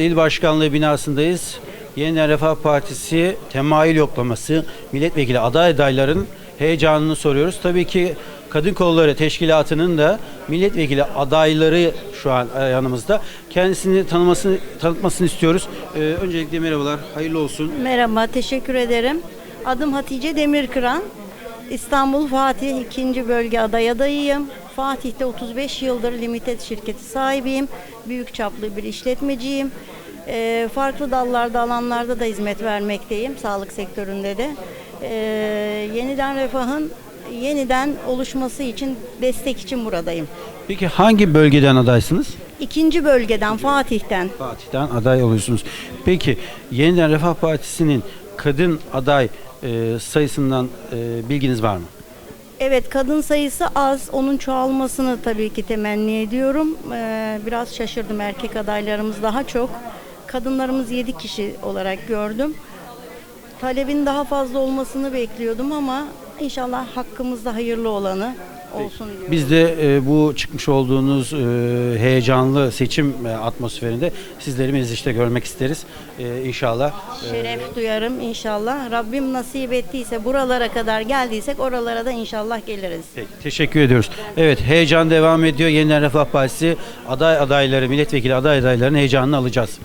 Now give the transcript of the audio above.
İl Başkanlığı binasındayız. Yeniden Refah Partisi temayül yoklaması, milletvekili aday adayların heyecanını soruyoruz. Tabii ki Kadın Kolları Teşkilatı'nın da milletvekili adayları şu an e, yanımızda. Kendisini tanımasını tanıtmasını istiyoruz. Ee, öncelikle merhabalar, hayırlı olsun. Merhaba, teşekkür ederim. Adım Hatice Demirkıran. İstanbul Fatih 2. Bölge aday adayıyım. Fatih'te 35 yıldır limited şirketi sahibiyim. Büyük çaplı bir işletmeciyim. Ee, farklı dallarda, alanlarda da hizmet vermekteyim. Sağlık sektöründe de. Ee, yeniden refahın yeniden oluşması için, destek için buradayım. Peki hangi bölgeden adaysınız? İkinci bölgeden, Fatih'ten. Fatih'ten aday oluyorsunuz. Peki Yeniden Refah Partisi'nin kadın aday e, sayısından e, bilginiz var mı? Evet kadın sayısı az. Onun çoğalmasını tabii ki temenni ediyorum. Ee, biraz şaşırdım erkek adaylarımız daha çok. Kadınlarımız 7 kişi olarak gördüm. Talebin daha fazla olmasını bekliyordum ama inşallah hakkımızda hayırlı olanı olsun diyorum. Biz de e, bu çıkmış olduğunuz e, heyecanlı seçim e, atmosferinde sizleri mecliste görmek isteriz. E, inşallah. e, Şeref duyarım inşallah. Rabbim nasip ettiyse buralara kadar geldiysek oralara da inşallah geliriz. peki, teşekkür ediyoruz. Evet heyecan devam ediyor. Yeniden Refah Partisi aday adayları, milletvekili aday adaylarının heyecanını alacağız.